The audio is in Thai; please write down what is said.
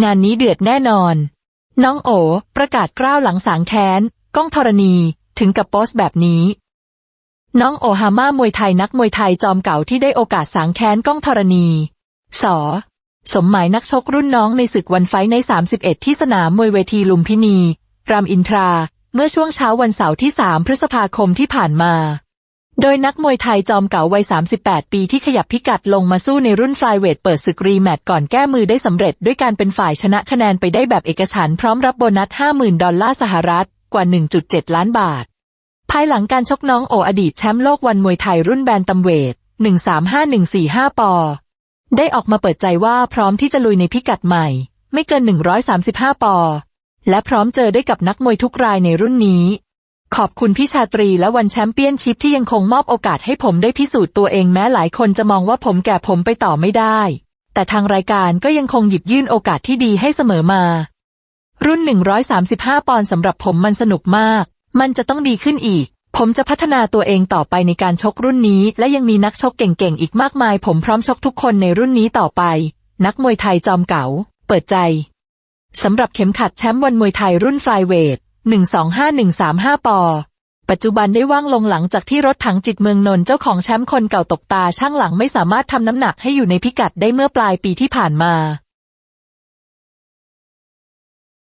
งานนี้เดือดแน่นอน น้องโอ ประกาศกล้าวหลังสางแค้น ก้องธรณีถึงกับโพสต์แบบนี้ น้องโอฮาม่ามวยไทยนักมวยไทยจอมเก่าที่ได้โอกาสสางแค้นก้องธรณี สอ สมหมายนักชกรุ่นน้องในศึกวันไฟใน 31 ที่สนามมวยเวทีลุมพินี รามอินทรา เมื่อช่วงเช้าวันเสาร์ที่ 3 พฤษภาคมที่ผ่านมา โดยนักมวยไทยจอมเก่าวัย 38 ปีที่ขยับพิกัดลงมาสู้ในรุ่นฟลายเวทเปิดศึกรีแมตช์ก่อนแก้มือได้สำเร็จด้วยการเป็นฝ่ายชนะคะแนนไปได้แบบเอกฉันพร้อมรับโบนัส 50,000 ดอลลาร์สหรัฐกว่า 1.7 ล้านบาท ภายหลังการชกน้องโออดีตแชมป์โลกวันมวยไทยรุ่นแบนตัมเวท 135145 ปอ ได้ออกมาเปิดใจว่าพร้อมที่จะลุยในพิกัดใหม่ ไม่เกิน 135 ปอ และพร้อมเจอได้กับนักมวยทุกรายในรุ่นนี้ ขอบคุณพี่ชาตรีและวันแชมเปี้ยนชิพที่ยังคงมอบโอกาสให้ผมได้พิสูจน์ตัวเองแม้หลายคนจะมองว่าผมแก่ผมไปต่อไม่ได้ แต่ทางรายการก็ยังคงหยิบยื่นโอกาสที่ดีให้เสมอมา รุ่น 135 ปอนด์สำหรับผมมันสนุกมาก มันจะต้องดีขึ้นอีก ผมจะพัฒนาตัวเองต่อไปในการชกรุ่นนี้ และยังมีนักชกเก่งๆอีกมากมาย ผมพร้อมชกทุกคนในรุ่นนี้ต่อไป นักมวยไทยจอมเก๋าเปิดใจสำหรับเข็มขัดแชมป์วันมวยไทยรุ่นฟลายเวท 125135 ปอ ปัจจุบันได้ว่างลงหลังจากที่รถถังจิตเมืองนนท์เจ้าของแชมป์คนเก่าตกตาช่างหลังไม่สามารถทำน้ำหนักให้อยู่ในพิกัดได้เมื่อปลายปีที่ผ่านมา